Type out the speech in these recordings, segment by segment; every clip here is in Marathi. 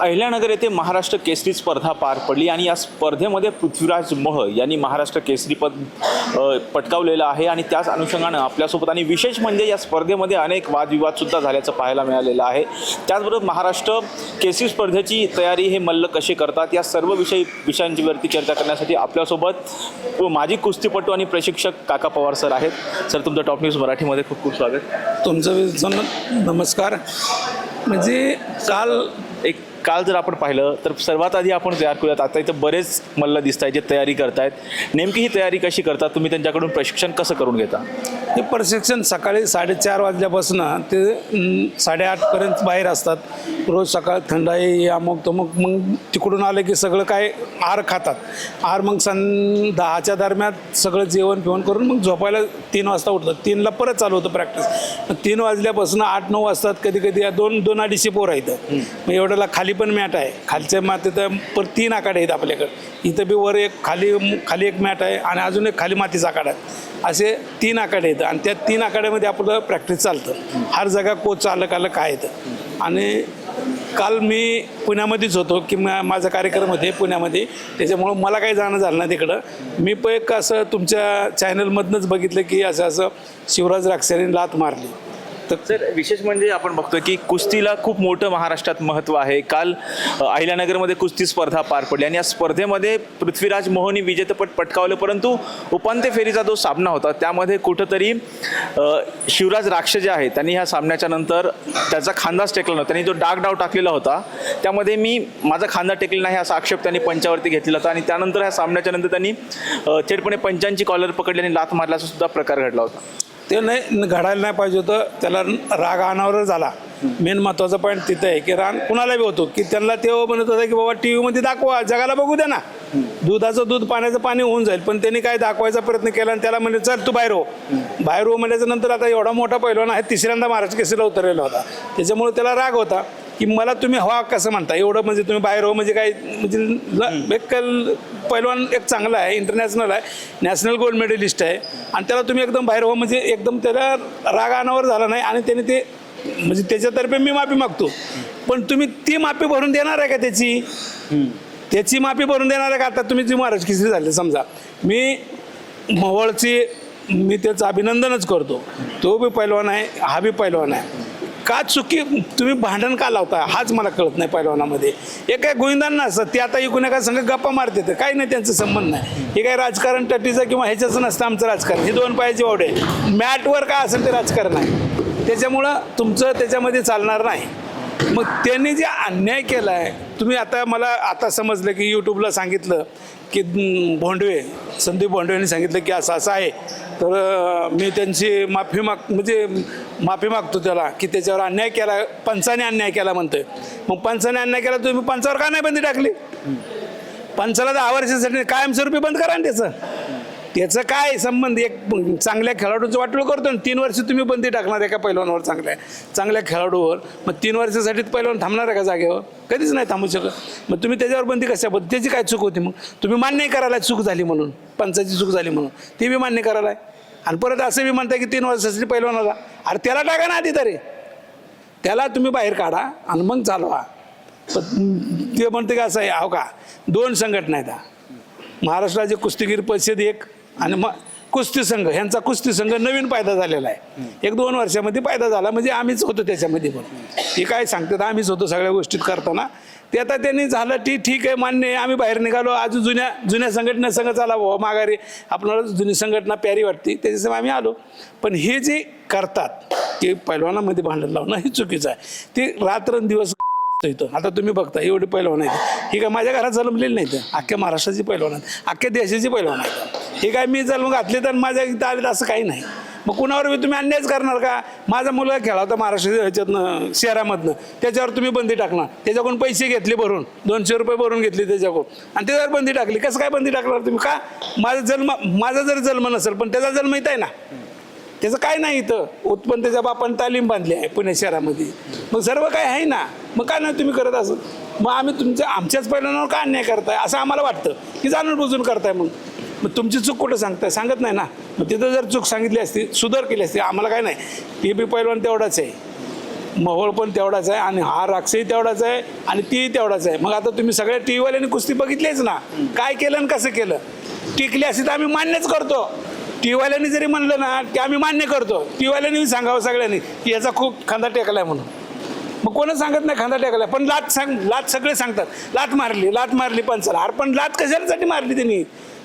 अहिल्यानगर येथे महाराष्ट्र केसरी स्पर्धा पार पडली आणि या स्पर्धेमध्ये पृथ्वीराज मोह यांनी महाराष्ट्र केसरी पद पटकावलेलं आहे आणि त्याच अनुषंगानं आपल्यासोबत आणि विशेष म्हणजे या स्पर्धेमध्ये अनेक वादविवादसुद्धा झाल्याचं पाहायला मिळालेलं आहे. त्याचबरोबर महाराष्ट्र केसरी स्पर्धेची तयारी हे मल्ल कसे करतात या सर्व विषयी विषयांवरती चर्चा करण्यासाठी आपल्यासोबत माजी कुस्तीपटू आणि प्रशिक्षक काका पवार सर आहेत. सर तुमचं टॉप न्यूज मराठीमध्ये खूप खूप स्वागत. तुमचं नमस्कार. म्हणजे काल काल जर आपण पाहिलं तर सर्वात आधी आपण तयार करूयात. आता इथं बरेच मल्ल दिसत आहेत जे तयारी करतायत. नेमकी ही तयारी कशी करतात? तुम्ही त्यांच्याकडून प्रशिक्षण कसं करून घेता? ते प्रशिक्षण सकाळी साडेचार वाजल्यापासून ते साडेआठपर्यंत बाहेर असतात. रोज सकाळ थंडाई अमुक तमुक मग तिकडून आलं की सगळं काय आहार खातात. आहार मग सं दहाच्या दरम्यान सगळं जेवण पिवण करून मग झोपायला तीन वाजता उठतात. तीनला परत चालू होतं प्रॅक्टिस मग तीन वाजल्यापासून आठ नऊ वाजतात. कधी कधी या दोन दोन अडीचशे पोरं इथं मग एवढ्याला खाली पण मॅट आहे. खालच्या मातीत पर तीन आकडे आहेत आपल्याकडे. इथं बी वर एक खाली खाली एक मॅट आहे आणि अजून एक खाली मातीचा आकडा आहे. असे तीन आकडे आहेत आणि त्या तीन आकड्यामध्ये आपलं प्रॅक्टिस चालतं. हर जागा कोच आलं आलं काय येतं. आणि काल मी पुण्यामध्येच होतो की मा- माझा कार्यक्रम होते पुण्यामध्ये. त्याच्यामुळं मला काही जाणं झालं नाही तिकडं. मी पण एक असं तुमच्या चॅनलमधनंच बघितलं की असं असं शिवराज राक्षाने लात मारली. तर सर विशेष म्हणजे आपण बघतोय की कुस्तीला खूप मोठं महाराष्ट्रात महत्त्व आहे. काल अहिल्यानगरमध्ये कुस्ती स्पर्धा पार पडली आणि या स्पर्धेमध्ये पृथ्वीराज मोहनी विजेतेपद पटकावलं परंतु उपांत्य फेरीचा जो सामना होता त्यामध्ये कुठंतरी शिवराज राक्ष जे आहे त्यांनी ह्या सामन्याच्या नंतर त्याचा खांदाच टेकला नव्हता. त्यांनी जो डाग डाव टाकलेला होता त्यामध्ये मी माझा खांदा टेकलेला नाही असा आक्षेप त्यांनी पंचावरती घेतलेला होता आणि त्यानंतर ह्या सामन्याच्या नंतर त्यांनी थेटपणे पंचांची कॉलर पकडली आणि लात मारल्याचा सुद्धा प्रकार घडला होता. ते नाही घडायला नाही पाहिजे होतं. त्याला राग अनावर झाला. मेन महत्त्वाचा पॉईंट तिथं आहे की रान कुणाला बी होतो. की त्यांना ते म्हणत होता की बाबा टी व्हीमध्ये दाखवा जगाला बघू द्या ना. दुधाचं दूध पाण्याचं पाणी होऊन जाईल. पण त्यांनी काय दाखवायचा प्रयत्न केला आणि त्याला म्हणजे चल तू बाहेर हो. बाहेर हो म्हणल्याच्या नंतर आता एवढा मोठा पैलवान आहे तिसऱ्यांदा महाराष्ट्र केसरीला उतरलेला होता. त्याच्यामुळे त्याला राग होता. की मला तुम्ही हवा कसं म्हणता? एवढं म्हणजे तुम्ही बाहेर हो म्हणजे काय? म्हणजे ल- एक पैलवान एक चांगला आहे इंटरनॅशनल आहे नॅशनल गोल्ड मेडलिस्ट आहे. आणि त्याला तुम्ही एकदम बाहेर हो म्हणजे एकदम त्याला राग अनावर झाला नाही आणि त्याने ते म्हणजे त्याच्यातर्फे मी माफी मागतो. पण तुम्ही ती माफी भरून देणार आहे का त्याची? त्याची माफी भरून देणार आहे का? आता तुम्ही जी महाराज किसरी झाले समजा. मी मोहोळची मी त्याचं अभिनंदनच करतो. तो बी पैलवान आहे हा बी पैलवान आहे. का चुकी तुम्ही भांडण का लावता हाच मला कळत नाही पैलवानामध्ये. हे काय गोविंदांना असतं ते आता इकडून एका संघ गप्पा मारते तर काही नाही त्यांचं संबंध नाही. हे काय राजकारण टटीचं किंवा ह्याच्याचं नसतं आमचं राजकारण. हे दोन पायाचे आहे मॅटवर काय असेल ते राजकारण आहे त्याच्यामुळं तुमचं त्याच्यामध्ये चालणार नाही. मग त्यांनी जे अन्याय केला आहे तुम्ही आता मला आता समजलं की यूट्यूबला सांगितलं की भोंडवे संदीप भोंडवेने सांगितलं की असं असं आहे. तर मी त्यांची माफी माग म्हणजे माफी मागतो त्याला की त्याच्यावर अन्याय केला पंचाने अन्याय केला म्हणतोय. मग पंचाने अन्याय केला तुम्ही पंचावर का नाही बंदी टाकली? पंचाला दहा वर्षासाठी कायमस्वरूपी बंद करा ना त्याचं. त्याचं काय संबंध? एक चांगल्या खेळाडूचं वाटलं करतो आणि तीन वर्ष तुम्ही बंदी टाकणार एका पैलवानवर चांगल्या. चांगल्या खेळाडूवर. मग तीन वर्षासाठी पैलवान थांबणार आहे का जागेवर? कधीच नाही थांबू शकत. मग तुम्ही त्याच्यावर बंदी कशा त्याची काय चूक होती मग? तुम्ही मान्य करायला चूक झाली म्हणून. पंचाची चूक झाली म्हणून. ती बी मान्य करायला आहे. आणि परत असं बी म्हणताय की तीन वर्षासाठी पैलवानाला. अरे त्याला टाका ना आधी तरी. त्याला तुम्ही बाहेर काढा आणि मग चालवा. पण ते म्हणते का असं आहे अहो का दोन संघटना आहेत महाराष्ट्राचे कुस्तीगीर परिषद एक आणि मग कुस्ती संघ ह्यांचा कुस्ती संघ नवीन पायदा झालेला आहे. एक दोन वर्षामध्ये पायदा झाला म्हणजे आम्हीच होतो त्याच्यामध्ये पण. ते काय सांगतात आम्हीच होतो सगळ्या गोष्टीत करताना. ते आता त्यांनी झालं ती ठीक आहे मान्य आहे. आम्ही बाहेर निघालो. अजून जुन्या जुन्या संघटना संघ चाला भाऊ हो, माघारी आपल्याला जुनी संघटना प्यारी वाटते. त्याच्यासाठी आम्ही आलो. पण हे जे करतात ते पैलवानामध्ये भांडण लावणं हे चुकीचं आहे. ते रात्रंदिवस इथं. आता तुम्ही बघता एवढी पैलवान आहेत. ही काय माझ्या घरात जन्मलेली नाही तर अख्ख्या महाराष्ट्राची पैलवान आहेत. अख्ख्या देशाची पैलवान आहेत. हे काय मी जन्म घातले तर माझ्या इथं आले तर असं काही नाही. मग कुणावर बी तुम्ही अन्यायच करणार का? माझा मुलगा खेळा होता महाराष्ट्र ह्याच्यातनं शहरामधनं त्याच्यावर तुम्ही बंदी टाकणार. त्याच्याकडून पैसे घेतले भरून. दोनशे रुपये भरून घेतले त्याच्याकडून. आणि त्याच्यावर बंदी टाकली. कसं काय बंदी टाकणार तुम्ही? का? माझा जन्म माझा जर जन्म नसेल पण त्याचा जन्म इथं आहे ना. त्याचं काय नाही इथं. उत्पन्न त्याच्या बापाने तालीम बांधली आहे पुणे शहरामध्ये. मग सर्व काय आहे ना. मग काय नाही तुम्ही करत असं? मग आम्ही तुमच्या आमच्याच पहिल्यांवर का अन्याय करताय? असं आम्हाला वाटतं. की जाणून बुजून करताय मग मग तुमची चूक कुठं सांगताय? सांगत नाही ना. मग तिथं जर चूक सांगितली असती सुधार केली असती आम्हाला काय नाही. ती बी पैलवान तेवढाच आहे. महोळ पण तेवढाच आहे आणि हा राक्षही तेवढाच आहे आणि तीही तेवढाच आहे. मग आता तुम्ही सगळ्या टी व्हीवाल्यांनी कुस्ती बघितलीच ना. काय केलं आणि कसं केलं? टिकली असती तर आम्ही मान्यच करतो. टी जरी म्हणलं ना की आम्ही मान्य करतो. टी सांगावं सगळ्यांनी की याचा खूप खांदा टेकलाय म्हणून. मग कोणच सांगत नाही खांदा टेकलाय. पण लात सांग लात सगळे सांगतात. लात मारली लात मारली पंचाला अरे पण लात कशासाठी मारली त्यांनी?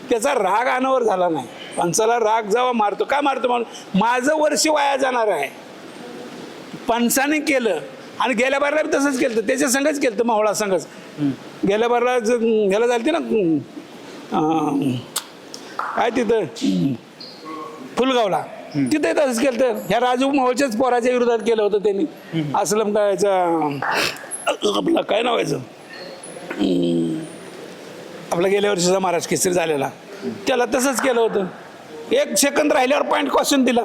त्याचा राग अनावर झाला नाही. पंचाला राग जेव्हा मारतो काय मारतो म्हणून? माझं वर्ष वाया जाणार आहे. पंचाने केलं. आणि गेल्या बारला बी तसंच केलं. त्याच्या संघच केलं. होतं मावळा संघच गेल्या बारला ज- ह्याला झालती ना अं, काय तिथं? फुलगावला. तिथे तसंच केलं तर. ह्या राजू मावळच्याच पोराच्या विरोधात केलं होतं त्यांनी. असलम कायचा आपलं काय नाव व्हायचं आपला गेल्या वर्षीचा महाराज केसरी झालेला. त्याला तसंच केलं होतं. एक सेकंद राहिल्यावर पॉईंट क्वेश्चन दिला.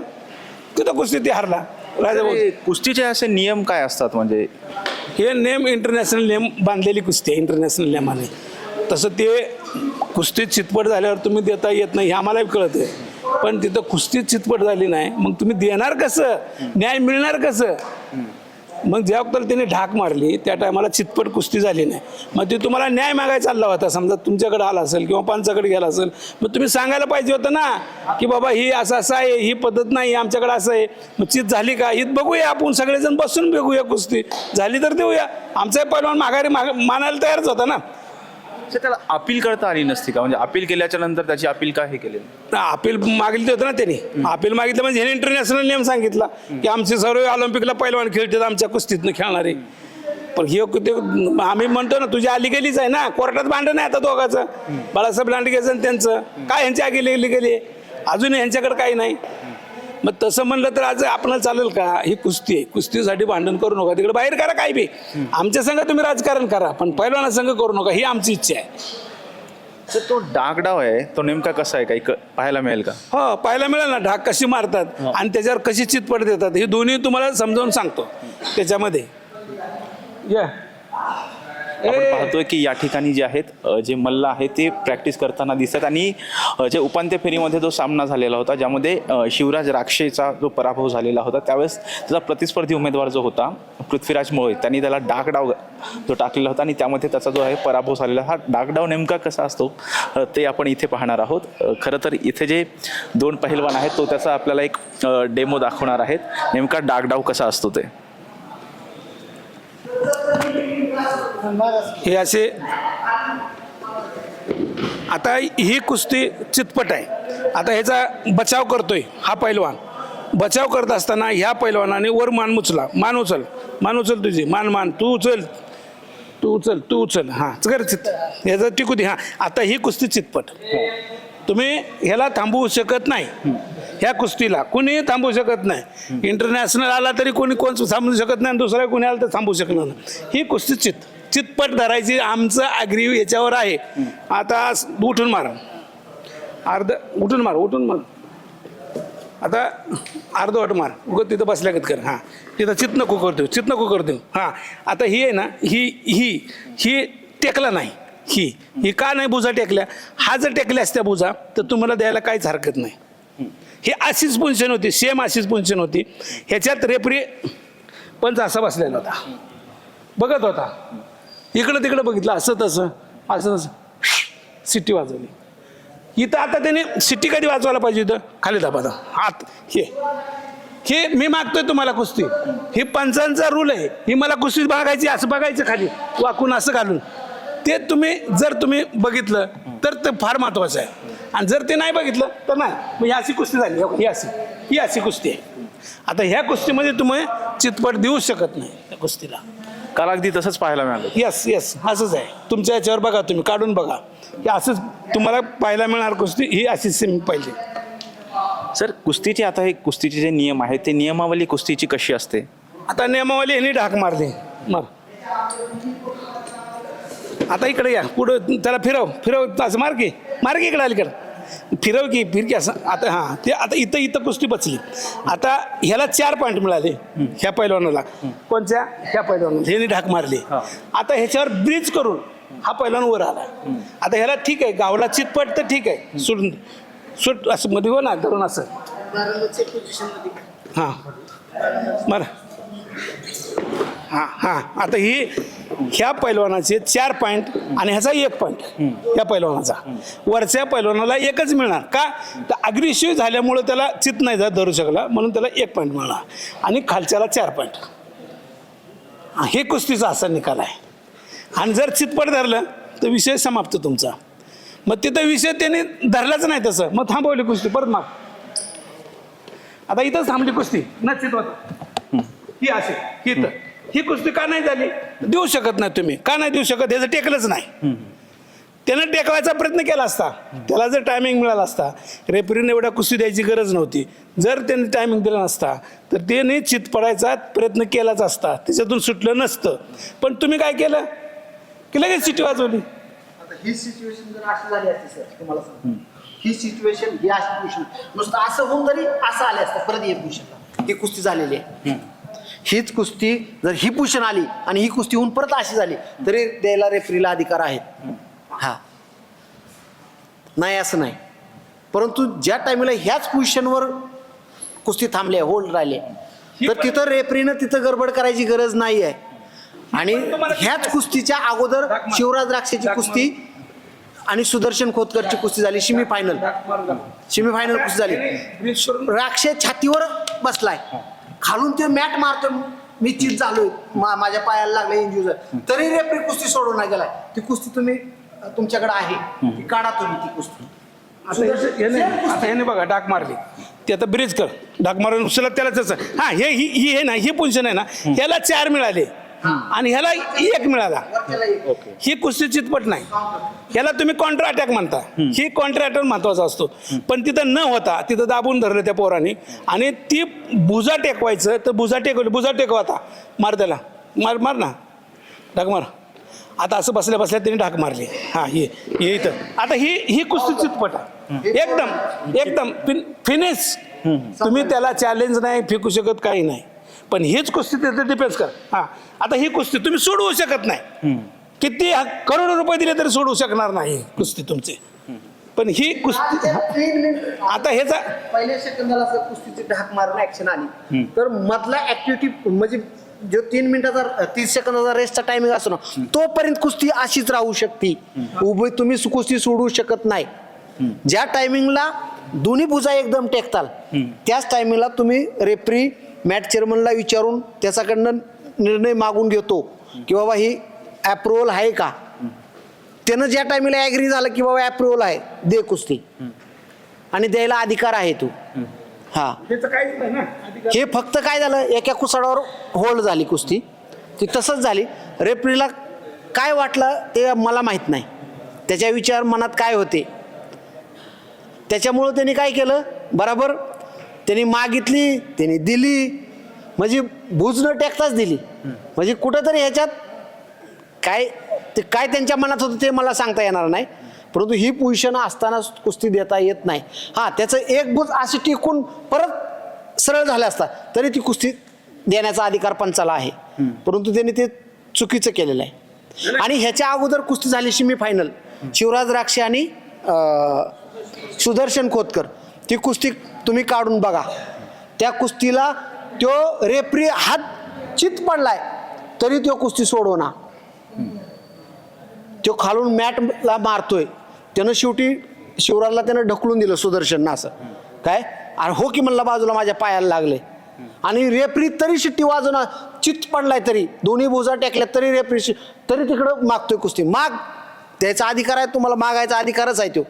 तिथं कुस्ती ती हारला. राजा हे कुस्तीचे असे नियम काय असतात म्हणजे? हे नेम इंटरनॅशनल नेम बांधलेली कुस्ती आहे इंटरनॅशनल नेमाने. तसं ते कुस्तीत चितपट झाल्यावर तुम्ही देता येत नाही हे आम्हालाही कळत आहे. पण तिथं कुस्तीत चितपट झाली नाही मग तुम्ही देणार कसं? न्याय मिळणार कसं? मग ज्या वक्ताला त्याने ढाक मारली त्या टायमाला चितपट कुस्ती झाली नाही. मग ते तुम्हाला न्याय मागायला चालला होता समजा तुमच्याकडे आला असेल किंवा पंचाकडे गेला असेल मग तुम्ही सांगायला पाहिजे होतं ना की बाबा ही असं असं आहे ही पद्धत नाही आमच्याकडे असं आहे. मग चित झाली का? ही बघूया आपण सगळेजण बसून बघूया कुस्ती. झाली तर देऊया. आमचाही पहिलवान माघारी माग मानायला तयारच होता ना. तर त्याला अपील करता आली नसती का? म्हणजे अपील केल्याच्यानंतर त्याची अपील का हे केलेली अपील मागितलं होतं ना त्यांनी. अपील मागितलं म्हणजे ह्याने इंटरनॅशनल नियम सांगितला की आमचे सर्व ऑलिम्पिकला पहिलवान खेळतात आमच्या कुस्तीतनं खेळणारे. पण हे ते आम्ही म्हणतो ना तुझी आली गेलीच आहे ना कोर्टात भांडण आहे आता दोघाचं. बाळासाहेब लांडगेचं त्यांचं. काय ह्यांची आगी गेली गेली? अजून ह्यांच्याकडे काही नाही. मग तसं म्हणलं तर आज आपल्याला चालेल का? ही कुस्ती आहे. कुस्तीसाठी भांडण करू नका. तिकडे बाहेर करा काय बी. आमच्या संघ तुम्ही राजकारण करा पण पहिलवाना संघ करू नका. ही आमची इच्छा आहे. तर तो डागडाव आहे. तो नेमका कसा आहे? काही क- पाहायला मिळेल का? हो पाहायला मिळेल ना. ढाक कशी मारतात आणि त्याच्यावर कशी चितपट देतात हे दोन्ही तुम्हाला समजावून सांगतो. त्याच्यामध्ये. या. आपण पाहतोय की या ठिकाणी जे आहेत जे मल्ल आहेत ते प्रॅक्टिस करताना दिसतात आणि जे उपांत्य फेरीमध्ये जो सामना झालेला होता ज्यामध्ये शिवराज राक्षेचा जो पराभव झालेला होता त्यावेळेस त्याचा प्रतिस्पर्धी उमेदवार जो होता पृथ्वीराज मोळे त्यांनी त्याला डागडाव जो टाकलेला होता आणि त्यामध्ये त्याचा जो आहे पराभव झालेला हा डागडाव नेमका कसा असतो ते आपण इथे पाहणार आहोत. खरं तर इथे जे दोन पहिलवान आहेत तो त्याचा आपल्याला एक डेमो दाखवणार आहेत नेमका डागडाव कसा असतो ते. हे असे आता ही कुस्ती चितपट आहे. आता ह्याचा बचाव करतोय हा पैलवान. बचाव करत असताना ह्या पैलवानाने वर मान उचला. मान उचल. मान उचल तुझी. मान मान. तू उचल. तू उचल. तू उचल. हां. कर चित. ह्याचं टिकू दे. हां. आता ही कुस्ती चितपट. तुम्ही ह्याला थांबवू शकत नाही. ह्या कुस्तीला कोणी थांबवू शकत नाही. इंटरनॅशनल आला तरी कोणी कोण थांबवू शकत नाही दुसरा कोणी आला तर थांबवू शकणार नाही. ही कुस्ती चित. चितपट धरायची आमचं अग्री याच्यावर आहे. आता उठून मारा. अर्ध उठून मार उठून मार. आता अर्धवट मार. उगत तिथं बसल्यागत कर. हां. तिथं चित नको करतो चित नको करतो हां. आता ही आहे ना ही ही ही टेकला नाही. ही ही का नाही बुजा टेकल्या? हा जर टेकल्या असत्या बुजा तर तुम्हाला द्यायला काहीच हरकत नाही. ही अशीच पोझिशन होती सेम अशीच पोझिशन होती. ह्याच्यात रेपरी पंच असा बसलेला होता. बघत होता. इकडं तिकडं बघितलं असं तसं असं तसं. सिटी वाजवली. इथं आता त्याने सिटी कधी वाजवायला पाहिजे इथं? खाली दाबा दाबा. हात. हे. हे मी मागतोय तुम्हाला कुस्ती. ही पंचांचा रूल आहे. ही मला कुस्ती बघायची असं बघायचं खाली. वाकून असं घालून. ते तुम्ही जर तुम्ही बघितलं तर ते फार महत्वाचं आहे. आणि जर ते नाही बघितलं तर नाही. मग ही अशी कुस्ती झाली. ही अशी. ही अशी कुस्ती आहे. आता ह्या कुस्तीमध्ये तुम्ही चितपट देऊ शकत नाही त्या कुस्तीला. काल अगदी तसंच पाहायला मिळालं. येस येस असंच आहे. तुमच्या याच्यावर बघा तुम्ही काढून बघा. की असंच तुम्हाला पाहायला मिळणार कुस्ती ही अशीच सेम पाहिजे. सर कुस्तीचे आता हे कुस्तीचे जे नियम आहेत ते नियमावली कुस्तीची कशी असते? आता नियमावली ह्यांनी ढाक मारली. मार. आता इकडे या पुढं त्याला फिरव फिरव असं मार की मार की इकडे अलीकडं. फिरव की फिर की असं आता हां ते आता इथं इथं कुस्ती बसली. आता ह्याला चार पॉईंट मिळाले ह्या पैलवानाला. कोणत्या? ह्या पैलवानाला. ह्यांनी ढाक मारली. आता ह्याच्यावर ब्रिज करून हा पैलवान वर आला. आता ह्याला ठीक आहे गावला चितपट तर ठीक आहे. सोडून सुट असं मध्ये हो ना धरून असं. हां. मारा हां हां. आता ही ह्या पैलवानाचे चार पॉईंट आणि ह्याचा एक पॉईंट या पैलवानाचा. वरच्या पैलवानाला एकच मिळणार. का? तर अग्निशिव झाल्यामुळं त्याला चित नाही जात धरू शकला म्हणून त्याला एक पॉईंट मिळणार. आणि खालच्याला चार पॉईंट हे कुस्तीचा असा निकाल आहे. आणि जर चितपट धरलं तर विषय समाप्त तुमचा. मग तिथं विषय त्याने धरलाच नाही तसं. मग थांबवली कुस्ती. परत माग. आता इथंच थांबली कुस्ती. नचित चितवत ही असे ही इथं ही कुस्ती का नाही झाली? देऊ शकत नाही तुम्ही. का नाही देऊ शकत? ह्याचं टेकलंच नाही. त्यानं टेकवायचा प्रयत्न केला असता. त्याला जर टायमिंग मिळाला असता. रेफरीने एवढ्या कुस्ती द्यायची गरज नव्हती. जर त्याने टायमिंग दिला नसता तर त्याने चित पडायचा प्रयत्न केलाच असता. त्याच्यातून सुटलं नसतं. पण तुम्ही काय केलं? की लगेच चिठी वाजवली. आता ही सिच्युएशन जर अशी झाली असती सर तुम्हाला ही सिच्युएशन ही अशी नुसतं असं होऊन तरी असं आले असतं. परत एक पोझिशनला ही कुस्ती झालेली आहे. हीच कुस्ती जर ही पोझिशन आली आणि ही कुस्ती होऊन परत अशी झाली तरी द्यायला रेफरीला अधिकार आहेत. हा. नाही असं नाही. परंतु ज्या टायमिंगला ह्याच पोझिशनवर कुस्ती थांबली आहे होल्ड राहिली आहे, तर तिथं रेफरीनं तिथं गडबड करायची गरज नाही आहे आणि ह्याच कुस्तीच्या अगोदर शिवराज द्राक्षेची कुस्ती आणि सुदर्शन खोतकरची कुस्ती झाली शिमी फायनल शिमी फायनल कुस्ती झाली. राक्षे छातीवर बसलाय. खालून ते मॅट मारतो. मी चित झालोय. मा- माझ्या पायाला लागले इंजुर तरी रेफरी कुस्ती सोडून नाही गेलाय. ती कुस्ती तुम्ही तुमच्याकडे आहे. ती काढा तुम्ही ती कुस्ती. आता याने- याने आता याने बघा डाक मारली. ते आता ब्रिज कर. डाक मारून उचलला त्याला तसं. हा हे ही ही हे ना ही पोझिशन आहे ना. ह्याला चार मिळाले. आणि ह्याला एक मिळाला. ही कुस्ती चितपट नाही. ह्याला तुम्ही कॉन्ट्रा अटॅक म्हणता. ही कॉन्ट्रा अटॅक महत्त्वाचा असतो. पण तिथं न होता तिथं दाबून धरलं त्या पोराने. आणि ती भुजा टेकवायचं तर भुजा टेकवली भुजा टेकव आता. मार त्याला. मार मार ना. ढाक मार. आता असं बसल्या बसल्या त्यांनी ढाक मारली. हा हे हे इथं. आता ही ही कुस्ती चितपट आहे. एकदम एकदम. फिनिश तुम्ही त्याला चॅलेंज नाही फेकू शकत काही नाही. पण हीच कुस्ती त्याचं डिफेन्स कर. हा. आता ही कुस्ती तुम्ही सोडवू शकत नाही. किती करोडो रुपये दिले तरी सोडवू शकणार नाही कुस्ती तुमची. पण ही कुस्ती आता ह्याचा पहिल्या सेकंदाला कुस्तीची ढाक मारून ऍक्शन आली. तर मधला ऍक्टिव्हिटी म्हणजे जो तीन मिनिटाचा तीस सेकंदाचा रेसचा टायमिंग असतो ना तोपर्यंत कुस्ती अशीच राहू शकते. उभी तुम्ही सु- कुस्ती सोडू शकत नाही. ज्या टायमिंगला दोन्ही भुजा एकदम टेकताल त्याच टायमिंगला तुम्ही रेफरी मॅट चेअरमनला विचारून त्याच्याकडनं निर्णय मागून घेतो की बाबा ही अप्रुव्हल आहे का? त्यानं ज्या टायमिंगला ॲग्री झालं की बाबा अप्रुव्हल आहे दे कुस्ती. आणि द्यायला अधिकार आहे तू. हा. हे फक्त काय झालं? एका कुसाडावर होल्ड झाली कुस्ती. ती तसंच झाली. रेफरीला काय वाटलं ते मला माहीत नाही. त्याच्या विचार मनात काय होते? त्याच्यामुळं त्यांनी काय केलं? बराबर त्यांनी मागितली त्यांनी दिली. म्हणजे भूज न टेकताच दिली. म्हणजे कुठंतरी ह्याच्यात काय ते काय त्यांच्या मनात होतं ते मला सांगता येणार नाही. परंतु ही पोझिशन असताना कुस्ती देता येत नाही. हां त्याचं एक बुज अशी टिकून परत सरळ झाले असता तरी ती कुस्ती देण्याचा अधिकार पंचाला आहे. परंतु त्यांनी ते चुकीचं केलेलं आहे. आणि ह्याच्या अगोदर कुस्ती झाली शिमी फायनल शिवराज राक्षे आणि सुदर्शन खोतकर. ती कुस्ती तुम्ही काढून बघा. त्या कुस्तीला तो रेफरी हात चित पडलाय तरी तो कुस्ती सोडवना. तो खालून मॅटला मारतोय. त्यानं शेवटी शिवराजला त्यानं ढकलून दिलं सुदर्शननं असं. काय? अरे हो की म्हणला बाजूला माझ्या पायाला लागले. आणि रेपरी तरी शिट्टी वाजवणार चित पडलाय तरी दोन्ही भुजा टेकल्या तरी रेफ्री तरी तिकडं मागतोय कुस्ती. माग त्याचा अधिकार आहे तुम्हाला मागायचा अधिकारच आहे तो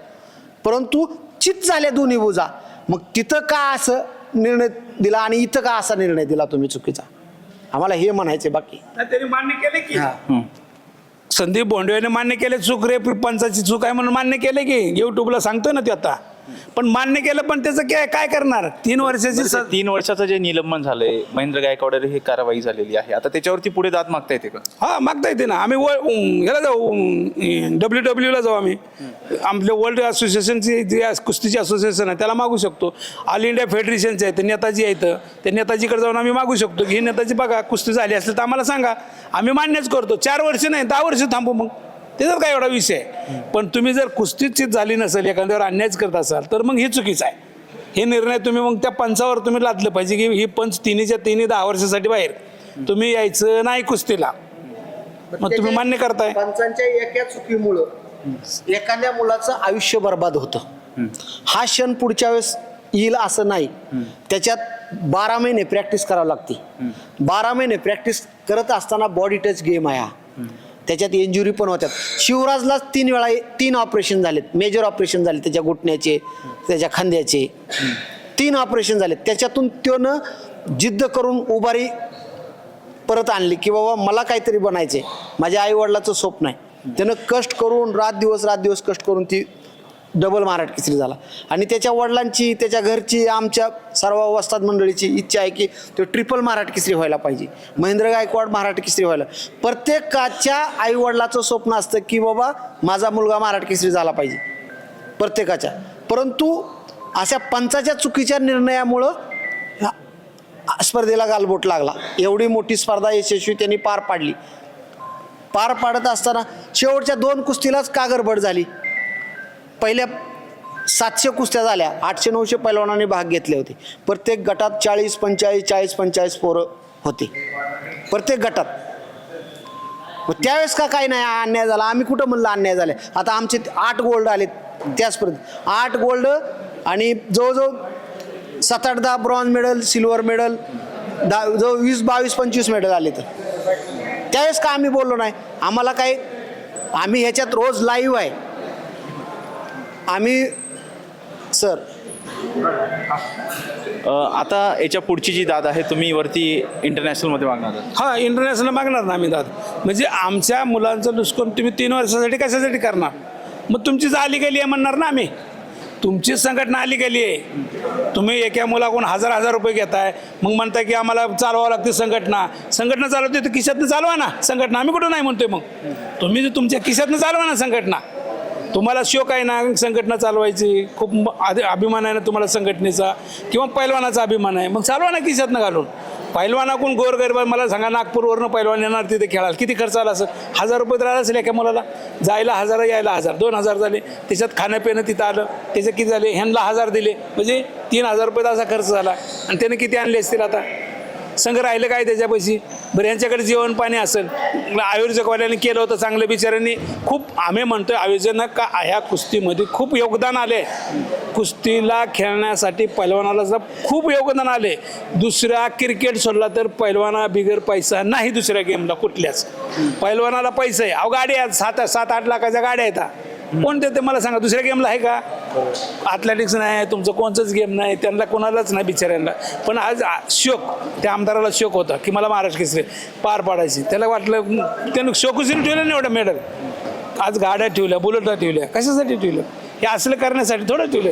परंतु चित झाल्या दोन्ही भुजा. मग तिथं का असं निर्णय दिला आणि इथं का असा निर्णय दिला तुम्ही चुकीचा? आम्हाला हे म्हणायचे बाकी. त्यांनी मान्य केले की. संदीप बोंडवेने मान्य केले चूक रे पंचाची चूक आहे म्हणून मान्य केले की? युट्यूबला सांगतोय ना ते आता. पण मान्य केलं पण त्याचं काय काय करणार? तीन वर्षाची स- तीन वर्षाचं जे निलंबन झालंय महेंद्र गायकवाड ही कारवाई झालेली आहे. आता त्याच्यावरती पुढे दाद मागता येते का? हा मागता येते ना. आम्ही व- उम, ह्याला जाऊ डब्ल्यू डब्ल्यूला जाऊ आम्ही. आपल्या वर्ल्ड असोसिएशनची जी कुस्तीची असोसिएशन आहे त्याला मागू शकतो. ऑल इंडिया फेडरेशनचे आहेत ते नेताजी आहेत. ते नेताजीकडे जाऊन आम्ही मागू शकतो की हे नेताजी बघा कुस्ती झाली असेल तर आम्हाला सांगा. आम्ही मान्यच करतो. चार वर्ष नाही दहा वर्ष थांबू मग. त्याच्यात काय एवढा विषय आहे? पण तुम्ही जर कुस्तीच झाली नसेल एखाद्यावर अन्यायच करत असाल तर मग हे चुकीचं आहे. हे निर्णय तुम्ही मग त्या पंचावर तुम्ही लादलं पाहिजे की ही पंच तिन्हीच्या तिन्ही दहा वर्षासाठी बाहेर. तुम्ही यायचं नाही कुस्तीला. मग तुम्ही मान्य करताय. पंचांच्या एका चुकीमुळं एखाद्या मुलाचं आयुष्य बर्बाद होतं. हा क्षण पुढच्या वेळेस येईल असं नाही. त्याच्यात बारा महिने प्रॅक्टिस करावी लागते. बारा महिने प्रॅक्टिस करत असताना बॉडी टच गेम आहे हा. त्याच्यात इंजुरी पण होत्यात. शिवराजलाच तीन वेळा तीन ऑपरेशन झालेत. मेजर ऑपरेशन झाले त्याच्या घुटण्याचे त्याच्या खांद्याचे. तीन ऑपरेशन झालेत. त्याच्यातून त्यानं जिद्द करून उभारी परत आणली की बाबा मला काहीतरी बनायचे माझ्या आईवडिलाचं स्वप्न आहे. त्यानं कष्ट करून रात दिवस रात दिवस कष्ट करून ती डबल महाराट केसरी झाला. आणि त्याच्या वडिलांची त्याच्या घरची आमच्या सर्व वस्ताद मंडळीची इच्छा आहे की तो ट्रिपल महाराट केसरी व्हायला पाहिजे. महेंद्र गायकवाड मराठ केसरी व्हायला. प्रत्येकाच्या आईवडिलाचं स्वप्न असतं की बाबा माझा मुलगा महाराट केसरी झाला पाहिजे. प्रत्येकाच्या. परंतु अशा पंचाच्या चुकीच्या निर्णयामुळं स्पर्धेला गालबोट लागला. एवढी मोठी स्पर्धा यशस्वी त्यांनी पार पाडली. पार पाडत असताना शेवटच्या दोन कुस्तीलाच कागरबड झाली. पहिल्या सातशे कुस्त्या झाल्या. आठशे नऊशे पैलवानांनी भाग घेतले होते. प्रत्येक गटात चाळीस पंचेचाळीस चाळीस पंचेचाळीस पोरं होते. प्रत्येक गटात. मग त्यावेळेस का काही नाही अन्याय झाला? आम्ही कुठं म्हणलं अन्याय झाले? आता आमचे आठ गोल्ड आलेत त्याचपर्यंत आठ गोल्ड आणि जवळजवळ सात आठ दहा ब्रॉन्झ मेडल सिल्वर मेडल दहा जवळ वीस बावीस पंचवीस मेडल आले तर त्यावेळेस का आम्ही बोललो नाही? आम्हाला काही आम्ही ह्याच्यात रोज लाईव्ह आहे. आम्ही सर. आता याच्या पुढची जी दाद आहे तुम्ही वरती इंटरनॅशनलमध्ये मागणार आहात. हा इंटरनॅशनल मागणार ना आम्ही दाद. म्हणजे आमच्या मुलांचं नुसकून तुम्ही तीन वर्षासाठी कशासाठी करणार? मग तुमची झाली गेली आहे म्हणणार ना आम्ही. तुमची संघटना आली गेली आहे. तुम्ही एका मुलाकडून हजार हजार रुपये घेताय. मग म्हणताय की आम्हाला चालवावं लागते संघटना. संघटना चालवते तर खिशातनं चालवा ना. संघटना आम्ही कुठं नाही म्हणतोय मग. तुम्ही तुमच्या खिशातनं चालवा ना संघटना. तुम्हाला शोक आहे ना संघटना चालवायची खूप आधी- अभिमान आहे ना तुम्हाला संघटनेचा किंवा पैलवानाचा अभिमान आहे. मग चालवा ना खिशातनं घालून. पैलवानाकून गोरगरीब मला सांगा नागपूरवरनं पैलवान येणार तिथे खेळायला. किती खर्च आला असेल हजार रुपये तर आला असेल एका मुलाला? जायला हजार यायला हजार. दोन हजार झाले. त्याच्यात खाण्यापिणं तिथं आलं. त्याचं किती झाले? ह्यांना हजार दिले. म्हणजे तीन हजार रुपये असा खर्च झाला. आणि त्याने किती आणले असतील आता? संघ राहिलं काय त्याच्यापाशी? बरं यांच्याकडे जेवण पाणी असेल. आयोजकवाल्याने केलं होतं चांगलं बिचाऱ्यांनी. खूप आम्ही म्हणतोय आयोजन का ह्या कुस्तीमध्ये खूप योगदान आले. कुस्तीला खेळण्यासाठी पैलवानाला जर खूप योगदान आले. दुसऱ्या क्रिकेट सोडला तर पैलवाना बिगर पैसा नाही दुसऱ्या गेमला कुठल्याच. पैलवानाला पैसा आहे. अहो गाडी आहेत. सात सात आठ लाखाच्या गाड्या आहेत. हा. कोण देते मला सांगा. दुसऱ्या गेमला आहे का? ॲथलेटिक्स नाही तुमचं कोणचंच गेम नाही त्यांना कोणालाच नाही बिचाऱ्यांना. पण आज शोक त्या आमदाराला शोक होता की मला महाराष्ट्र केसरी पार पाडायची. त्याला वाटलं त्यानं शोकुशीने ठेवलं नाही एवढं मेडल आज गाड्या ठेवल्या बुलेटा ठेवल्या कशासाठी ठेवलं? हे असलं करण्यासाठी थोडं ठेवलं.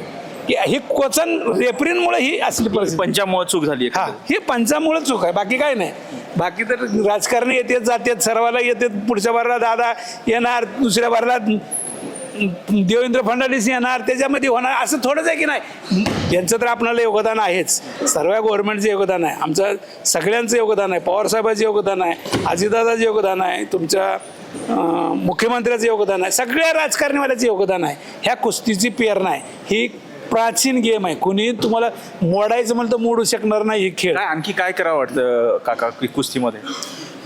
की ही कोचन रेफरींमुळे ही असली परिस्थिती. पंचामुळे चूक झाली हा हे पंचामुळे चूक आहे बाकी काय नाही. बाकी तर राजकारणी येतात जातात सर्वाला येतात पुढच्या बारला दादा येणार दुसऱ्या बारला देवेंद्र फडणवीस येणार त्याच्यामध्ये होणार असं थोडंच आहे की नाही? त्यांचं तर आपणाला योगदान आहेच. सर्व गव्हर्नमेंटचं योगदान आहे. आमचं सगळ्यांचं योगदान आहे. पवारसाहेबांचं योगदान आहे. अजितदादाचं योगदान आहे. तुमच्या मुख्यमंत्र्याचं योगदान आहे. सगळ्या राजकारणीवाल्याचं योगदान आहे. ह्या कुस्तीची प्रेरणा आहे ही प्राचीन गेम आहे. कुणी तुम्हाला मोडायचं म्हणलं तर मोडू शकणार नाही हे खेळ. आणखी काय करावं वाटतं काका की कुस्तीमध्ये?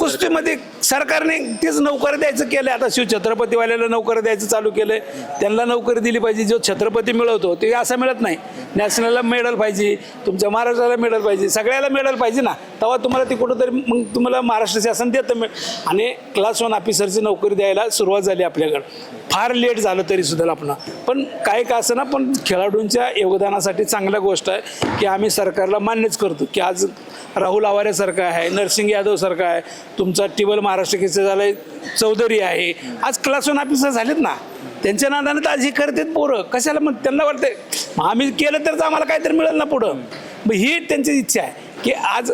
कुस्तीमध्ये सरकारने तेच नोकर द्यायचं केलं आता शिव छत्रपतीवाल्याला नोकरी द्यायचं चालू केलं त्यांना नोकरी दिली पाहिजे. जो छत्रपती मिळवतो ते असं मिळत नाही. नॅशनलला मेडल पाहिजे तुमच्या महाराष्ट्राला मेडल पाहिजे सगळ्याला मेडल पाहिजे ना. तेव्हा तुम्हाला ती कुठंतरी मग तुम्हाला महाराष्ट्र शासन देतं. मिळ आणि क्लास वन ऑफिसरची नोकरी द्यायला सुरुवात झाली आपल्याकडं. फार लेट झालं तरी सुद्धा आपण. पण काय का असं ना पण खेळाडूंच्या योगदानासाठी चांगल्या गोष्ट आहे की आम्ही सरकारला मान्यच करतो की आज राहुल आवारेसारखा आहे नरसिंग यादवसारखा आहे तुमचा टिबल महाराष्ट्र केसर झाला आहे चौधरी आहे. आज क्लास वन ऑफिसर झालेत ना त्यांच्या नादानं तर आज हे करतात पोरं. कशाला मग त्यांना वाटते आम्ही केलं तर आम्हाला काहीतरी मिळेल ना पुढं. मग ही त्यांची इच्छा आहे की आज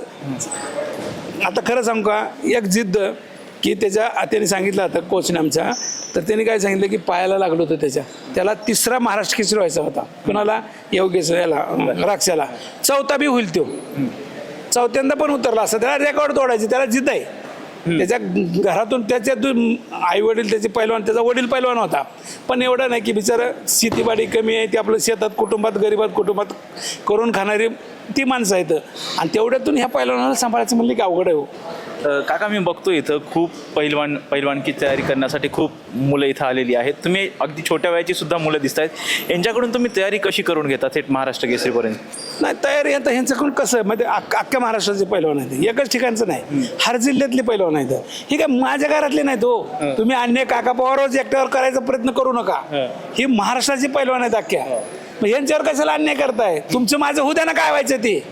आता खरं सांगू का एक जिद्द की त्याच्या त्याने सांगितलं होतं कोचने आमचा तर त्याने काय सांगितलं की पायाला लागलं होतं त्याच्या. त्याला तिसरा महाराष्ट्र केसरी व्हायचा होता. कुणाला? योगेश याला राक्षाला. चौथा बी होईल तो. चौथ्यांदा पण उतरला असं त्याला रेकॉर्ड तोडायची. त्याला जिद्द आहे. त्याच्या घरातून त्याच्यातून आई वडील त्याचे पैलवान त्याचा वडील पैलवान होता. पण एवढं नाही की बिचारं शेतीबाडी कमी आहे. ती आपलं शेतात कुटुंबात गरीबात कुटुंबात करून खाणारी ती माणसं आहेत. आणि तेवढ्यातून ह्या पैलवानाला सांभाळायचं म्हणलं की अवघड आहे हो. काका मी बघतो इथं खूप पैलवान पैलवानकी तयारी करण्यासाठी खूप मुलं इथं आलेली आहेत. तुम्ही अगदी छोट्या वयाची सुद्धा मुलं दिसत आहेत. यांच्याकडून तुम्ही तयारी कशी करून घेता थेट महाराष्ट्र केसरीपर्यंत? नाही तयारी आता ह्यांच्याकडून कसं आहे म्हणजे अख्ख- अख्ख्या महाराष्ट्राचे पैलवान आहेत. एकच ठिकाणचं नाही. हर जिल्ह्यातले पैलवान आहेत. हे काय माझ्या घरातले नाहीत हो. तुम्ही अन्य काका पवारच एकट्यावर करायचा प्रयत्न करू नका. ही. महाराष्ट्राची पैलवान आहेत अख्ख्या. यांच्यावर कशाला अन्याय करताय? तुमचं माझं होऊ द्या ना काय व्हायचं ते.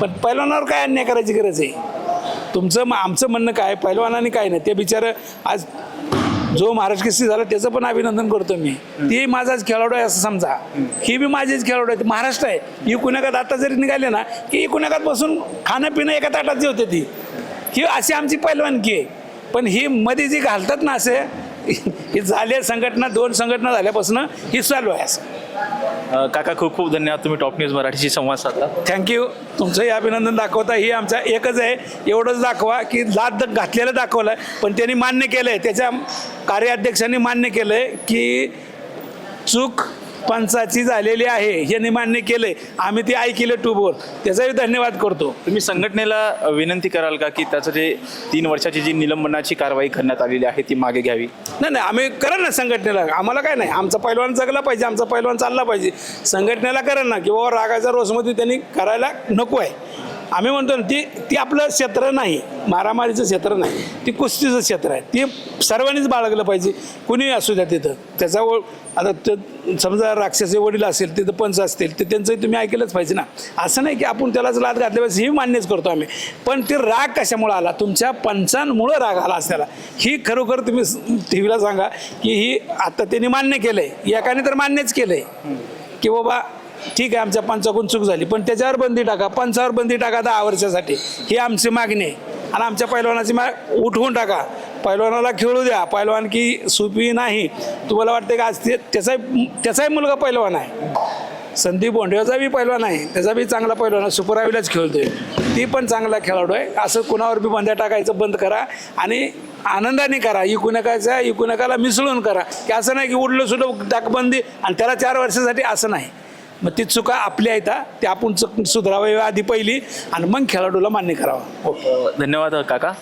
पण पैलवानावर काय अन्याय करायची गरज आहे? तुमचं म- आमचं म्हणणं काय पहिलवानाने काय नाही. ते बिचारं आज जो महाराष्ट्र केसरी झाला त्याचं पण अभिनंदन करतो मी. ते माझाच खेळाडू आहे असं समजा. हे बी माझेच खेळाडू आहे महाराष्ट्र आहे. इकुनगात आता जरी निघाले ना की इकुनगात बसून खाणं पिणं एका ताटात होते ती. ही अशी आमची पैलवानकी आहे. पण ही मध्ये जी घालतात ना असे ही झाले संघटना दोन संघटना झाल्यापासून ही चालू आहे असं. अ, काका खूप खूप धन्यवाद तुम्ही टॉप न्यूज मराठीशी संवाद साधला. थँक्यू तुमचंही अभिनंदन दाखवता ही आमचा एकच आहे. एवढंच दाखवा की लाद घातलेलं दाखवलं पण त्यांनी मान्य केलं आहे त्याच्या कार्याध्यक्षांनी मान्य केलं आहे की चूक पंचाची झालेली आहे यांनी मान्य केलंय. आम्ही ते ऐकलं ट्यूबवर त्याचाही धन्यवाद करतो. तुम्ही संघटनेला विनंती कराल का की त्याचं जे तीन वर्षाची जी निलंबनाची कारवाई करण्यात आलेली आहे ती मागे घ्यावी? नाही नाही आम्ही करा ना संघटनेला. आम्हाला काय नाही. आमचा पैलवान जगला पाहिजे आमचा पैलवान चालला पाहिजे. संघटनेला करा ना की बाबा रागाच्या रोषमध्ये त्यांनी करायला नको आहे. आम्ही म्हणतो ना ती ती आपलं क्षेत्र नाही. मारामारीचं क्षेत्र नाही. ती कुस्तीचं क्षेत्र आहे. ते सर्वांनीच बाळगलं पाहिजे. कुणीही असू द्या तिथं. त्याचा व- आता ते समजा राक्षसे वडील असेल तिथं पंच असतील ते त्यांचंही तुम्ही ऐकलंच पाहिजे ना. असं नाही की आपण त्यालाच लाद घातल्या पाहिजे ही मान्यच करतो आम्ही. पण ते राग कशामुळे आला? तुमच्या पंचांमुळं राग आला असल्याला. ही खरोखर तुम्ही टी व्हीला सांगा की ही आता त्यांनी मान्य केलं आहे एकाने तर मान्यच केलं आहे की बाबा ठीक आहे आमच्या पंचाकडून चूक झाली. पण त्याच्यावर बंदी टाका. पंचावर बंदी टाका दहा वर्षासाठी. ही आमची मागणी आहे. आणि आमच्या पैलवानाची मा उठवून टाका. पैलवानाला खेळू द्या. पैलवान की सोपी नाही. तुम्हाला वाटते का आज ते त्याचाही त्याचाही मुलगा पैलवान आहे. संदीप बोंडेचा बी पैलवान आहे. त्याचा बी चांगला पैलवान आहे. सुपरावीलाच खेळतोय. ती पण चांगला खेळाडू आहे. असं कुणावर बी बंद्या टाकायचं बंद करा. आणि आनंदाने करा. इकुनकाचा इकुनकाला मिसळून करा. की असं नाही की उडलं सुद्धा टाकबंदी आणि त्याला चार वर्षासाठी असं नाही. मग ती चुका आपल्या आहेत ते आपण चुक सुधारावी आधी पहिली आणि मग खेळाडूला मान्य करावं. धन्यवाद काका.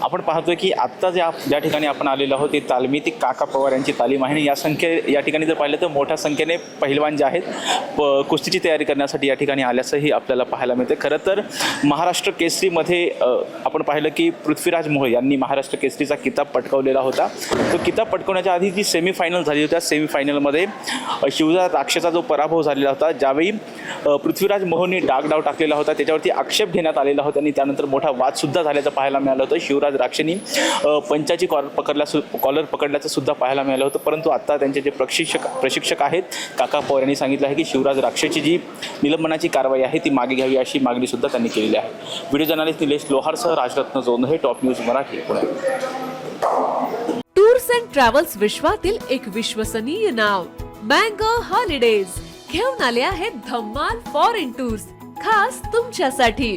आपण पाहतोय की आत्ता ज्या ज्या ठिकाणी आपण आलेलो आहोत ती तालमी ती काका पवार यांची तालीम आहे आणि या संख्ये या ठिकाणी जर पाहिलं तर मोठ्या संख्येने पहिलवान जे आहेत प- कुस्तीची तयारी करण्यासाठी या ठिकाणी आल्याचंही आपल्याला पाहायला मिळते खरं तर महाराष्ट्र केसरीमध्ये आपण पाहिलं की पृथ्वीराज मोहोळ यांनी महाराष्ट्र केसरीचा किताब पटकवलेला होता. तो किताब पटकवण्याच्या आधी जी सेमीफायनल झाली होती त्या सेमीफायनलमध्ये शिवजा शिवराज जो पराभव झालेला होता ज्यावेळी पृथ्वीराज मोहोळनी डागडाव टाकलेला होता त्याच्यावरती आक्षेप घेण्यात आलेला होता आणि त्यानंतर मोठा वादसुद्धा झाल्याचं पाहायला मिळालं होतं. शिवराज राक्षेनी अ, पंचाची कॉलर पकडल्या कॉलर पकडल्याचं सुद्धा पाहायला मिळालं होतं. परंतु आता त्यांचे जे प्रशिक्षक प्रशिक्षक आहेत काका पवार यांनी सांगितलं आहे की शिवराज राक्षेची जी निलंबनाची कारवाई आहे ती मागे घ्यावी अशी मागणी सुद्धा त्यांनी केलेली आहे. व्हिडिओ जर्नलिस्ट निलेश लोहारसह राजरत्न जोन हे top news Marathi Pune. Tours and travels विश्वातील एक विश्वसनीय नाव मँगो हॉलिडेज घेऊन आले आहेत धम्माल फॉरेन टूर्स खास तुमच्यासाठी.